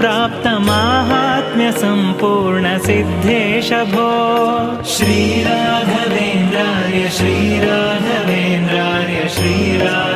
प्राप्तमाहात्म्यसम्पूर्णसिद्धेश भो श्रीराघवेन्द्राय श्रीराघवेन्द्राय श्रीराघवेन्द्राय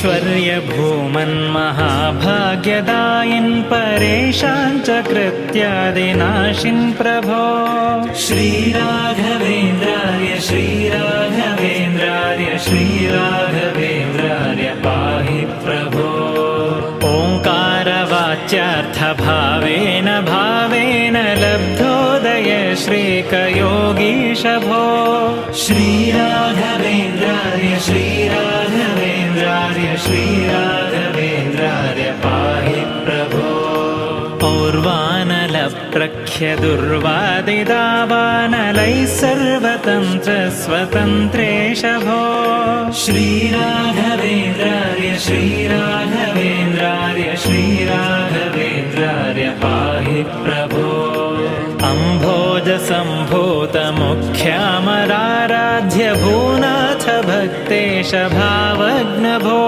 ऐश्वर्यभूमन्महाभाग्यदायिन् परेशान् च कृत्यादिनाशिन् प्रभो। श्रीराघवेन्द्राय श्रीराघवेन्द्राय श्रीराघवेन्द्राय पाहि प्रभो। ओङ्कारवाच्यार्थभावेन भावेन लब्धोदय श्रीकयोगीशभो। श्रीराघवेन्द्राय श्रीराघवेन्द्राय श्रीराघवेन्द्राय पाहि प्रभो। पौर्वानलप्रख्यदुर्वादिदावानलैः सर्वतन्त्रस्वतन्त्रेश भो श्रीराघवेन्द्राय श्रीराघवेन्द्राय श्रीराघवेन्द्राय पाहि प्रभो। अम्भोजसम्भूतमुख्यामराराध्य भूनाथ भक्तेश भावग्नभो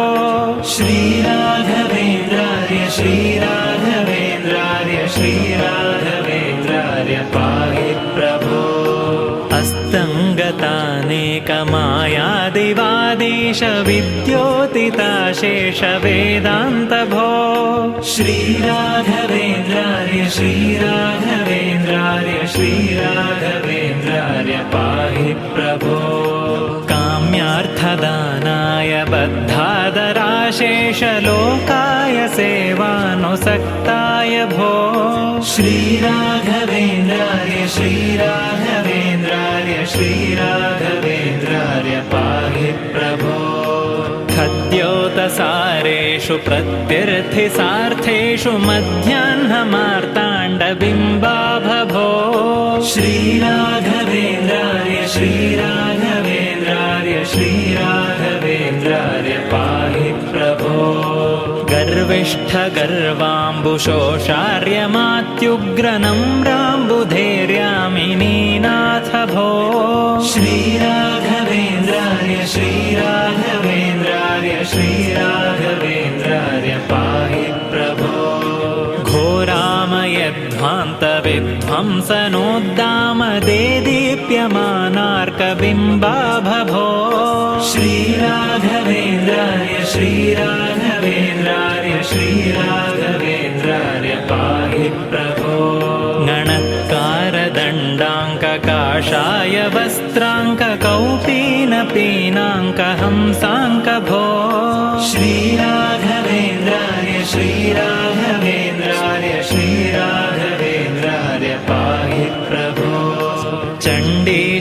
श्रीराघवेन्द्राय श्रीराघवेन्द्राय श्रीराघवेन्द्राय पाहि प्रभो। अस्तङ्गतानेकमायादिवादीश विद्योतिताशेष वेदान्तभो श्रीराघवेन्द्राय श्रीराघवेन्द्राय श्रीराघवेन्द्राय पाहि प्रभो काम्यार्थदानाय बद्धादराश शेषलोकाय सेवानुसक्ताय भो। श्रीराघवेन्द्रार्य श्रीराघवेन्द्रार्य श्रीराघवेन्द्रार्य पाहि प्रभो। खद्योतसारेषु प्रत्यर्थिसार्थेषु मध्याह्नमार्ताण्डबिम्बाभभो। श्रीराघवेन्द्रार्य श्रीराघवेन्द्रार्य गर्विष्ठगर्वाम्बुशोषार्यमात्युग्रनम्राम्बुधैर्यामिनीनाथ भो श्रीराघवेन्द्रार्य श्रीराघवेन्द्रार्य श्रीराघवेन्द्रार्य पाहि प्रभो घोरामयध्वान्तविध्वंसनोद्दामदे श्रीराघवेन्द्रार्य श्रीराघवेन्द्रार्य श्रीराघवेन्द्रार्य पाहि प्रभो। गणत्कारदण्डाङ्ककाषाय वस्त्राङ्ककौपीनपीनाङ्कहंसाङ्कभो। श्रीराघवेन्द्रार्य श्रीराघवेन्द्रार्य श्रीराघवेन्द्रार्य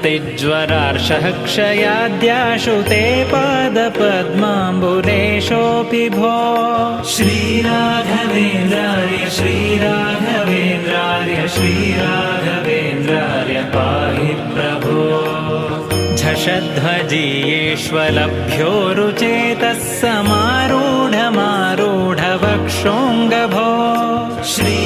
नस्तिज्वरार्षः क्षयाद्याशु ते पादपद्माम्बुलेशोऽपि भो। श्रीराघवेन्द्रार्य श्रीराघवेन्द्रार्य श्रीराघवेन्द्रार्य पाहि प्रभो। झषध्वजीयेष्वलभ्यो रुचेतः समारूढमारूढवक्षोऽङ्गभो श्री